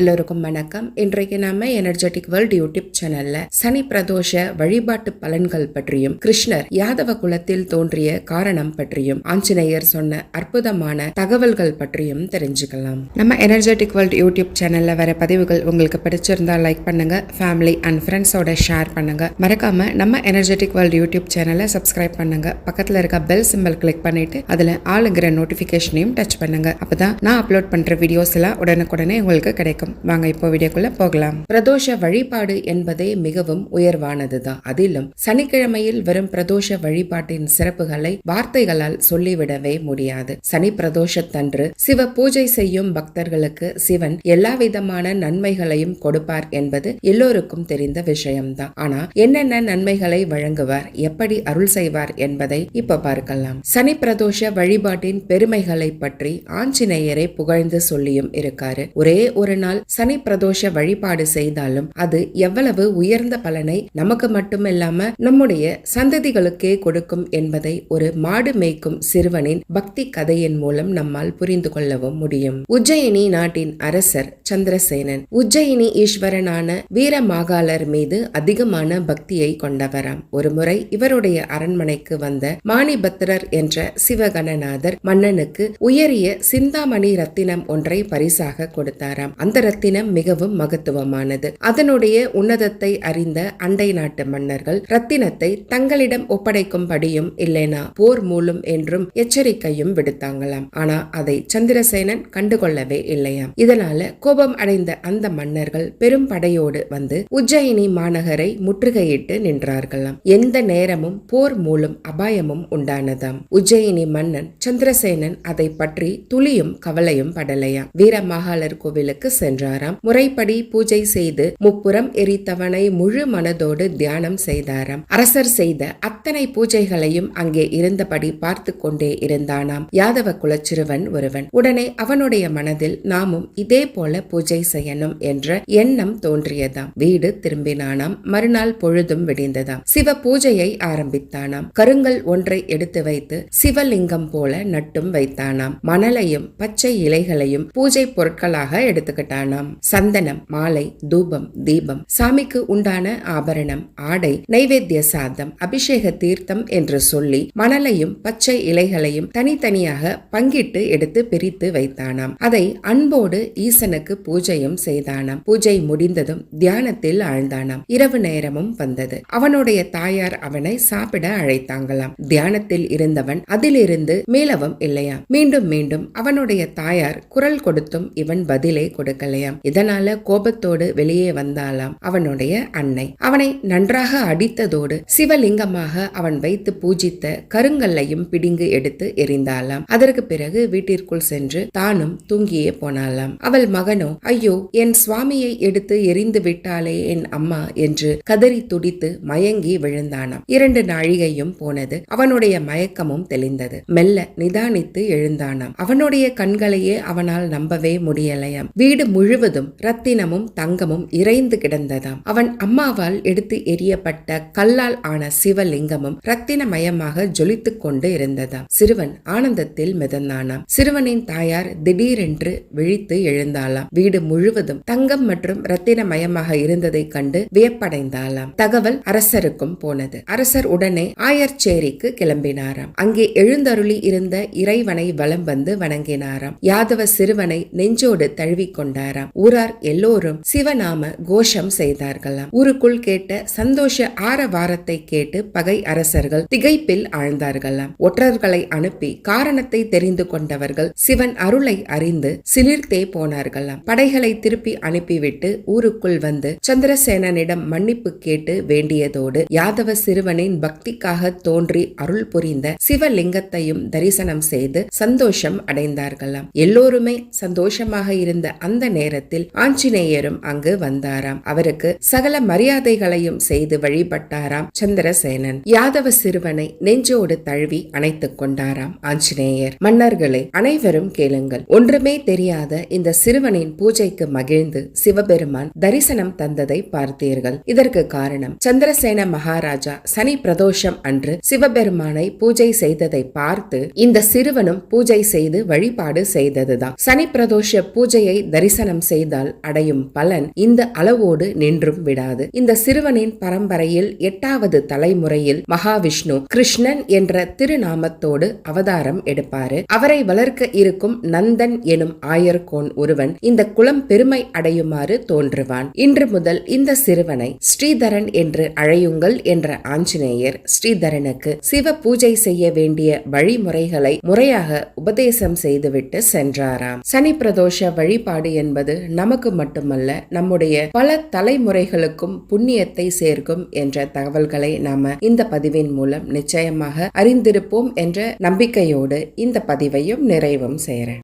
எல்லோருக்கும் வணக்கம். இன்றைக்கு நாம எனர்ஜெட்டிக் வேர்ல்ட் யூடியூப் சேனல்ல சனி பிரதோஷ வழிபாட்டு பலன்கள் பற்றியும் கிருஷ்ணர் யாதவ குலத்தில் தோன்றிய காரணம் பற்றியும் ஆஞ்சநேயர் சொன்ன அற்புதமான தகவல்கள் பற்றியும் தெரிஞ்சுக்கலாம். நம்ம எனர்ஜெட்டிக் வேர்ல்ட் யூடியூப் சேனல்ல வர பதிவுகள் உங்களுக்கு பிடிச்சிருந்தா லைக் பண்ணுங்க ஃபேமிலி அண்ட் ஃப்ரெண்ட்ஸோட ஷேர் பண்ணுங்க. மறக்காம நம்ம எனர்ஜெட்டிக் வேர்ல்ட் யூடியூப் சேனலை சப்ஸ்கிரைப் பண்ணுங்க. பக்கத்துல இருக்க பெல் சிம்பிள் கிளிக் பண்ணிட்டு அதுல ஆளுங்கிற நோட்டிபிகேஷனையும் டச் பண்ணுங்க. அப்பதான் நான் அப்லோட் பண்ற வீடியோஸ் எல்லாம் உடனுக்குடனே உங்களுக்கு கிடைக்கும். வணக்கம். வாங்க இப்போ வீடியோக்குள்ள போகலாம். பிரதோஷ வழிபாடு என்பதே மிகவும் உயர்வானதுதான் அதிலும் சனிக்கிழமையில் வரும் பிரதோஷ வழிபாட்டின் சிறப்புகளை வார்த்தைகளால் சொல்லிவிடவே முடியாது. சனி பிரதோஷத்தன்று சிவ பூஜை செய்யும் பக்தர்களுக்கு சிவன் எல்லா விதமான நன்மைகளையும் கொடுப்பார் என்பது எல்லோருக்கும் தெரிந்த விஷயம்தான் ஆனா என்னென்ன நன்மைகளை வழங்குவார்? எப்படி அருள் செய்வார் என்பதை இப்ப பார்க்கலாம். சனி பிரதோஷ வழிபாட்டின் பெருமைகளை பற்றி ஆஞ்சநேயரை புகழ்ந்து சொல்லியும் இருக்காரு. ஒரே ஒரு நாள் சனி பிரதோஷ வழிபாடு செய்தாலும் அது எவ்வளவு உயர்ந்த பலனை நமக்கு மட்டுமில்லாம நம்முடைய சந்ததிகளுக்கே கொடுக்கும் என்பதை ஒரு மாடு மேய்க்கும் சிறுவனின் பக்தி கதையின் மூலம் நம்மால் புரிந்து கொள்ளவும் முடியும். உஜ்ஜயினி நாட்டின் அரசர் சந்திரசேனன். உஜ்ஜயினி ஈஸ்வரனான வீரமாகாலர் மீது அதிகமான பக்தியை கொண்டவராம். ஒருமுறை இவருடைய அரண்மனைக்கு வந்த மாணிபத்திரர் என்ற சிவகணநாதர் மன்னனுக்கு உயரிய சிந்தாமணி ரத்தினம் ஒன்றை பரிசாக கொடுத்தாராம். அந்த ரத்தினம் மிகவும் மகத்துவமானது. அதனுடைய உன்னதத்தை அறிந்த அண்டை நாட்டு மன்னர்கள் ரத்தினத்தை தங்களிடம் ஒப்படைக்கும்படியும் இல்லைனா போர் மூலம் என்றும் எச்சரிக்கையும் விடுத்தாங்களாம். ஆனா அதை சந்திரசேனன் கண்டுகொள்ளவே இல்லையாம். இதனால கோபம் அடைந்த அந்த மன்னர்கள் பெரும் படையோடு வந்து உஜ்ஜயினி மாநகரை முற்றுகையிட்டு நின்றார்களாம். எந்த நேரமும் போர் மூலம் அபாயமும் உண்டானதாம். உஜ்ஜயினி மன்னன் சந்திரசேனன் அதை பற்றி துளியும் கவலையும் படலையாம். வீரமாகாளர் கோவிலுக்கு சென்றாராம் முறைப்படி பூஜை செய்து முப்புறம் எரித்தவனை முழு மனதோடு தியானம் செய்தாராம். அரசர் செய்த அத்தனை பூஜைகளையும் அங்கே இருந்தபடி பார்த்து கொண்டே இருந்தானாம். யாதவ குலச்சிறுவன் ஒருவன். உடனே அவனுடைய மனதில் நாமும் இதே போல பூஜை செய்யணும் என்ற எண்ணம் தோன்றியதாம். வீடு திரும்பினானாம். மறுநாள் பொழுதும் விடிந்ததாம். சிவ பூஜையை ஆரம்பித்தானாம். கருங்கல் ஒன்றை எடுத்து வைத்து சிவலிங்கம் போல நட்டும் வைத்தானாம். மணலையும் பச்சை இலைகளையும் பூஜை பொருட்களாக எடுத்துக்கிட்டான் எடுத்துக்கிட்டானாம் சந்தனம் மாலை தூபம் தீபம் சாமிக்கு உண்டான ஆபரணம் ஆடை நைவேத்திய சாதம் அபிஷேக தீர்த்தம் என்று சொல்லி மணலையும் பச்சை இலைகளையும் தனித்தனியாக பங்கிட்டு எடுத்து பிரித்து வைத்தானாம். அதை அன்போடு ஈசனுக்கு பூஜையும் செய்தானாம். பூஜை முடிந்ததும் தியானத்தில் ஆழ்ந்தானாம். இரவு நேரமும் வந்தது. அவனுடைய தாயார் அவனை சாப்பிட அழைத்தாங்களாம். தியானத்தில் இருந்தவன் அதிலிருந்து மீளவும் இல்லையாம். மீண்டும் மீண்டும் அவனுடைய தாயார் குரல் கொடுத்தும் இவன் பதிலே கொடுக்கலையாம் இதனால கோபத்தோடு வெளியே வந்தாலாம் அவனுடைய அன்னை. அவனை நன்றாக அடித்ததோடு சிவலிங்கமாக அவன் வைத்து பூஜித்த கருங்கல்லையும் பிடிங்கு எடுத்து எரிந்தாலாம் அதற்கு பிறகு வீட்டிற்குள் சென்று தானும் தூங்கியே போனாளாம். அவள் மகனோ ஐயோ என் சுவாமியை எடுத்து எரிந்து விட்டாளே என் அம்மா என்று கதறி துடித்து மயங்கி விழுந்தானாம். இரண்டு நாழிகையும் போனது. அவனுடைய மயக்கமும் தெளிந்தது. மெல்ல நிதானித்து எழுந்தானாம். அவனுடைய கண்களையே அவனால் நம்பவே முடியலையாம். வீடு முழுவதும் ரத்தினமும் தங்கமும் இறைந்து கிடந்ததாம். அவன் அம்மாவால் எடுத்து எரியப்பட்ட கல்லால் ஆன சிவலிங்கமும் ரத்தினமயமாக ஜொலித்துக் கொண்டு இருந்ததாம். சிறுவன் ஆனந்தத்தில் மிதந்தானாம். சிறுவனின் தாயார் திடீரென்று விழித்து எழுந்தாளாம். வீடு முழுவதும் தங்கம் மற்றும் ரத்தினமயமாக இருந்ததைக் கண்டு வியப்படைந்தாளாம். தகவல் அரசருக்கும் போனது. அரசர் உடனே ஆயர்ச்சேரிக்கு கிளம்பினாராம். அங்கே எழுந்தருளி இருந்த இறைவனை வலம் வந்து வணங்கினாராம். யாதவ சிறுவனை நெஞ்சோடு தழுவிக்கொண்டார் கொண்டாராம் ஊரார் எல்லோரும் சிவநாம கோஷம் செய்தார்களாம். ஊருக்குள் கேட்ட சந்தோஷ ஆரவாரத்தை கேட்டு பகை அரசர்கள் திகைப்பில் ஆழ்ந்தார்களாம். ஒற்றர்களை அனுப்பி காரணத்தை தெரிந்து கொண்டவர்கள் சிவன் அருளை அறிந்து சிலிர்த்தே போனார்களாம். படைகளை திருப்பி அனுப்பிவிட்டு ஊருக்குள் வந்து சந்திரசேனனிடம் மன்னிப்பு கேட்டு வேண்டியதோடு யாதவ சிறுவனின் பக்திக்காக தோன்றி அருள் புரிந்த சிவலிங்கத்தையும் தரிசனம் செய்து சந்தோஷம் அடைந்தார்களாம். எல்லோருமே சந்தோஷமாக இருந்த அந்த நேரத்தில் ஆஞ்சநேயரும் அங்கு வந்தாராம். அவருக்கு சகல மரியாதைகளையும் செய்து வழிபட்டாராம் சந்திரசேனன். யாதவ சிறுவனை நெஞ்சோடு தழுவி அணைத்துக் கொண்டாராம் ஆஞ்சநேயர். மன்னர்களே அனைவரும் கேளுங்கள். ஒன்றுமே தெரியாத இந்த சிறுவனின் பூஜைக்கு மகிழ்ந்து சிவபெருமான் தரிசனம் தந்ததை பார்த்தீர்கள். இதற்கு காரணம் சந்திரசேன மகாராஜா சனி பிரதோஷம் அன்று சிவபெருமானை பூஜை செய்ததை பார்த்து இந்த சிறுவனும் பூஜை செய்து வழிபாடு செய்ததுதான். சனி பிரதோஷ பூஜையை தரிசனம் தரிசனம் செய்தால் அடையும் பலன் இந்த அளவோடு நின்றும் விடாது. இந்த சிறுவனின் பரம்பரையில் எட்டாவது தலைமுறையில் மகாவிஷ்ணு கிருஷ்ணன் என்ற திருநாமத்தோடு அவதாரம் எடுப்பாரு. அவரை வளர்க்க இருக்கும் நந்தன் எனும் ஆயர்கோன் ஒருவன் இந்த குலம் பெருமை அடையுமாறு தோன்றுவான். இன்று முதல் இந்த சிறுவனை ஸ்ரீதரன் என்று அழையுங்கள் என்ற ஆஞ்சநேயர் ஸ்ரீதரனுக்கு சிவ பூஜை செய்ய வேண்டிய வழிமுறைகளை முறையாக உபதேசம் செய்துவிட்டு சென்றாராம். சனி பிரதோஷ வழிபாடு என்பது என்பது நமக்கு மட்டுமல்ல நம்முடைய பல தலைமுறைகளுக்கும் புண்ணியத்தை சேர்க்கும் என்ற தகவல்களை நாம இந்த பதிவின் மூலம் நிச்சயமாக அறிந்திருப்போம் என்ற நம்பிக்கையோடு இந்த பதிவையும் நிறைவும் செய்கிறேன்.